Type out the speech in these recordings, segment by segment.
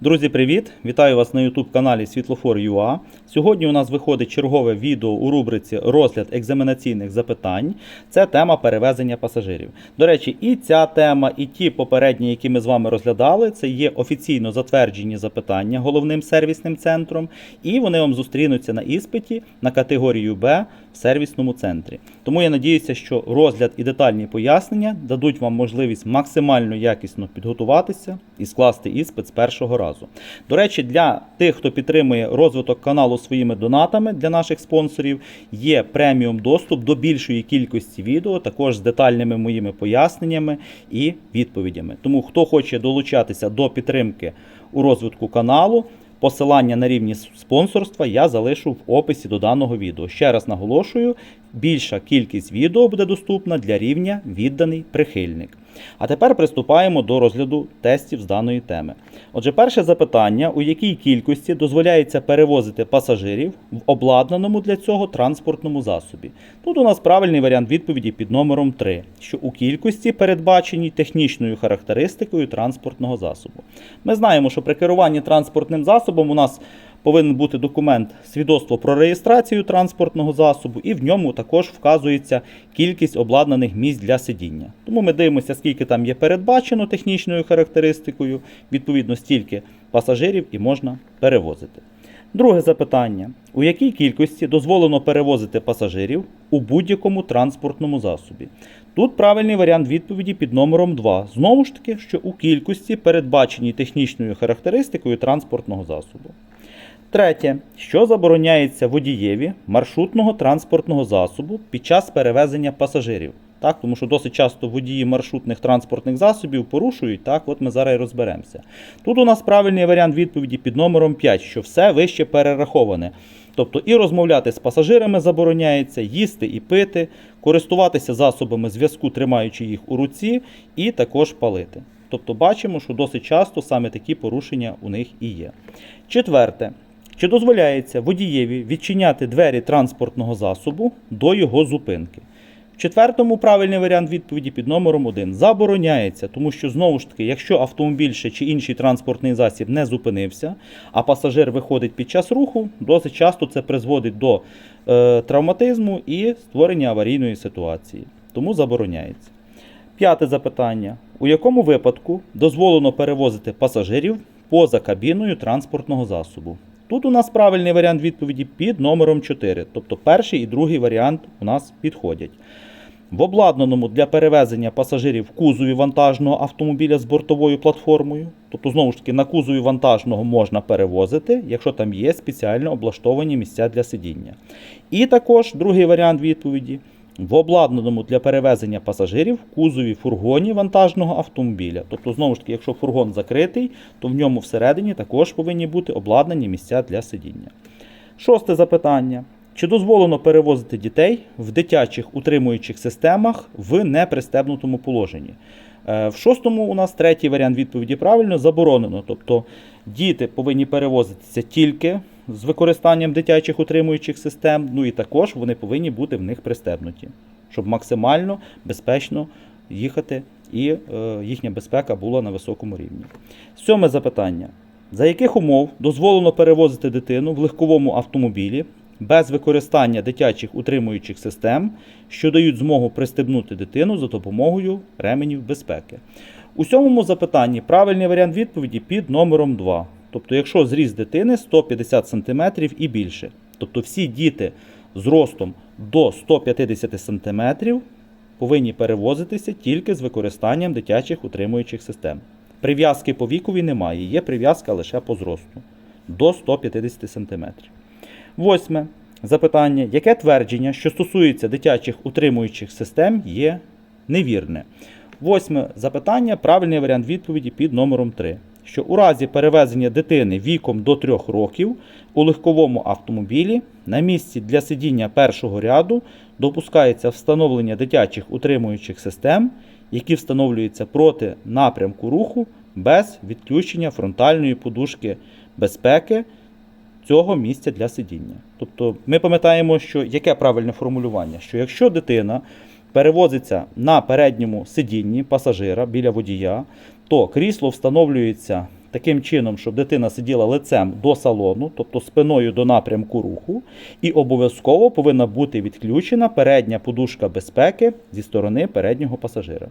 Друзі, привіт! Вітаю вас на YouTube каналі Світлофор.ua. Сьогодні у нас виходить чергове відео у рубриці Розгляд екзаменаційних запитань. Це тема перевезення пасажирів. До речі, і ця тема, і ті попередні, які ми з вами розглядали, це є офіційно затверджені запитання головним сервісним центром, і вони вам зустрінуться на іспиті на категорію Б в сервісному центрі. Тому я надіюся, що розгляд і детальні пояснення дадуть вам можливість максимально якісно підготуватися і скласти іспит з першого разу. До речі, для тих, хто підтримує розвиток каналу своїми донатами для наших спонсорів, є преміум доступ до більшої кількості відео, також з детальними моїми поясненнями і відповідями. Тому хто хоче долучатися до підтримки у розвитку каналу. Посилання на рівні спонсорства я залишу в описі до даного відео. Ще раз наголошую, більша кількість відео буде доступна для рівня відданий прихильник. А тепер приступаємо до розгляду тестів з даної теми. Отже, перше запитання: у якій кількості дозволяється перевозити пасажирів в обладнаному для цього транспортному засобі? Тут у нас правильний варіант відповіді під номером 3, що у кількості передбаченій технічною характеристикою транспортного засобу. Ми знаємо, що при керуванні транспортним засобом у нас повинен бути документ свідоцтво про реєстрацію транспортного засобу, і в ньому також вказується кількість обладнаних місць для сидіння. Тому ми дивимося, скільки там є передбачено технічною характеристикою, відповідно, стільки пасажирів і можна перевозити. Друге запитання: у якій кількості дозволено перевозити пасажирів у будь-якому транспортному засобі? Тут правильний варіант відповіді під номером 2. Знову ж таки, що у кількості передбаченій технічною характеристикою транспортного засобу. Третє, що забороняється водієві маршрутного транспортного засобу під час перевезення пасажирів. Так, тому що досить часто водії маршрутних транспортних засобів порушують, так, от ми зараз і розберемося. Тут у нас правильний варіант відповіді під номером 5, що все вище перераховане. Тобто і розмовляти з пасажирами забороняється, їсти і пити, користуватися засобами зв'язку, тримаючи їх у руці, і також палити. Тобто бачимо, що досить часто саме такі порушення у них і є. Четверте. Чи дозволяється водієві відчиняти двері транспортного засобу до його зупинки? В четвертому правильний варіант відповіді під номером 1 забороняється, тому що знову ж таки, якщо автомобіль ще чи інший транспортний засіб не зупинився, а пасажир виходить під час руху, досить часто це призводить до е, травматизму і створення аварійної ситуації. Тому забороняється. П'яте запитання: у якому випадку дозволено перевозити пасажирів поза кабіною транспортного засобу? Тут у нас правильний варіант відповіді під номером 4, тобто перший і другий варіант у нас підходять. В обладнаному для перевезення пасажирів кузові вантажного автомобіля з бортовою платформою, тобто, знову ж таки, на кузові вантажного можна перевозити, якщо там є спеціально облаштовані місця для сидіння. І також другий варіант відповіді. В обладнаному для перевезення пасажирів кузові фургоні вантажного автомобіля. Тобто, знову ж таки, якщо фургон закритий, то в ньому всередині також повинні бути обладнані місця для сидіння. Шосте запитання. Чи дозволено перевозити дітей в дитячих утримуючих системах в непристебнутому положенні? Е, В шостому у нас третій варіант відповіді правильно заборонено. Тобто діти повинні перевозитися тільки з використанням дитячих утримуючих систем, ну і також вони повинні бути в них пристебнуті, щоб максимально безпечно їхати і е, їхня безпека була на високому рівні. Сьоме запитання. За яких умов дозволено перевозити дитину в легковому автомобілі без використання дитячих утримуючих систем, що дають змогу пристебнути дитину за допомогою ременів безпеки? У сьомому запитанні правильний варіант відповіді під номером 2. Тобто, якщо зріст дитини 150 см і більше, тобто всі діти з ростом до 150 см повинні перевозитися тільки з використанням дитячих утримуючих систем. Прив'язки по вікові немає, є прив'язка лише по зросту до 150 см. Восьме запитання: яке твердження, що стосується дитячих утримуючих систем, є невірне? Восьме запитання, правильний варіант відповіді під номером 3. Що у разі перевезення дитини віком до 3 років у легковому автомобілі на місці для сидіння першого ряду допускається встановлення дитячих утримуючих систем, які встановлюються проти напрямку руху без відключення фронтальної подушки безпеки цього місця для сидіння. Тобто ми пам'ятаємо, що яке правильне формулювання, що якщо дитина перевозиться на передньому сидінні пасажира біля водія, то крісло встановлюється таким чином, щоб дитина сиділа лицем до салону, тобто спиною до напрямку руху, і обов'язково повинна бути відключена передня подушка безпеки зі сторони переднього пасажира.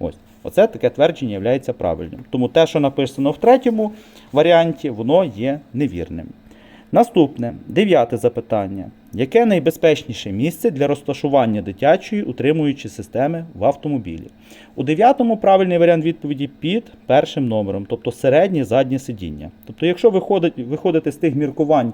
Ось. Оце таке твердження є правильним. Тому те, що написано в третьому варіанті, воно є невірним. Наступне, дев'яте запитання. Яке найбезпечніше місце для розташування дитячої утримуючої системи в автомобілі? У дев'ятому правильний варіант відповіді під першим номером, тобто середнє заднє сидіння. Тобто, якщо виходить, виходити з тих міркувань,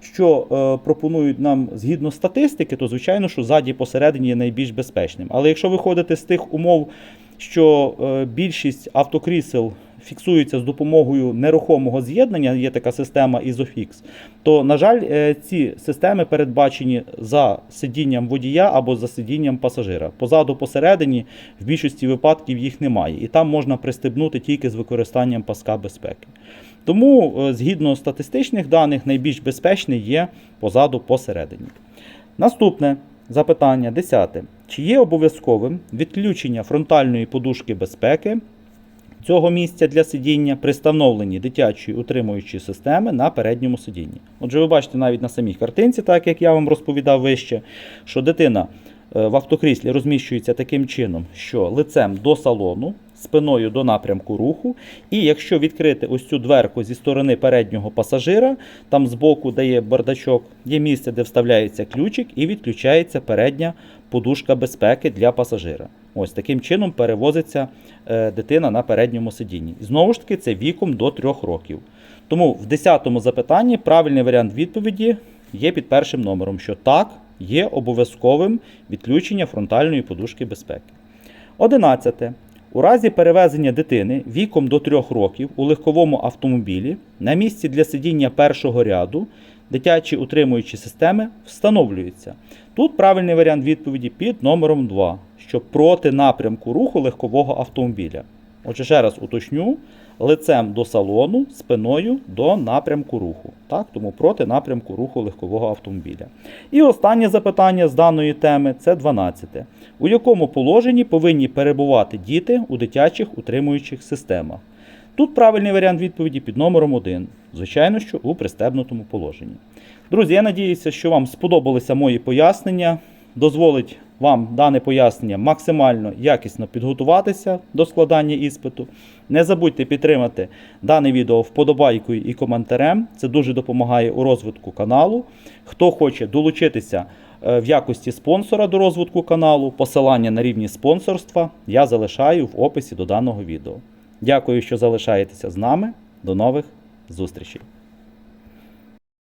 що е, пропонують нам згідно статистики, то звичайно, що ззаді посередині є найбільш безпечним. Але якщо виходити з тих умов, що е, більшість автокрісел фіксується з допомогою нерухомого з'єднання, є така система Isofix, то, на жаль, е, ці системи передбачені за сидінням водія або за сидінням пасажира. Позаду посередині в більшості випадків їх немає, і там можна пристебнути тільки з використанням паска безпеки. Тому, е, згідно статистичних даних, найбільш безпечний є позаду посередині. Наступне запитання, десяте. Чи є обов'язковим відключення фронтальної подушки безпеки цього місця для сидіння при встановленні дитячої утримуючої системи на передньому сидінні? Отже, ви бачите навіть на самій картинці, так як я вам розповідав вище, що дитина е, в автокріслі розміщується таким чином, що лицем до салону, спиною до напрямку руху. І якщо відкрити ось цю дверку зі сторони переднього пасажира, там збоку, де є бардачок, є місце, де вставляється ключик і відключається передня подушка безпеки для пасажира. Ось таким чином перевозиться е, дитина на передньому сидінні. Знову ж таки, це віком до 3 років. Тому в 10-му запитанні правильний варіант відповіді є під першим номером, що так, є обов'язковим відключення фронтальної подушки безпеки. 11. У разі перевезення дитини віком до 3 років у легковому автомобілі на місці для сидіння першого ряду дитячі утримуючі системи встановлюються. Тут правильний варіант відповіді під номером 2, що проти напрямку руху легкового автомобіля. Отже, ще раз уточню, лицем до салону, спиною до напрямку руху. Так? Тому проти напрямку руху легкового автомобіля. І останнє запитання з даної теми це 12. У якому положенні повинні перебувати діти у дитячих утримуючих системах? Тут правильний варіант відповіді під номером 1. Звичайно, що у пристебнутому положенні. Друзі, я надіюся, що вам сподобалися мої пояснення. Дозволить вам дане пояснення максимально якісно підготуватися до складання іспиту. Не забудьте підтримати дане відео вподобайкою і коментарем. Це дуже допомагає у розвитку каналу. Хто хоче долучитися е, в якості спонсора до розвитку каналу, посилання на рівні спонсорства я залишаю в описі до даного відео. Дякую, що залишаєтеся з нами. До нових зустрічей!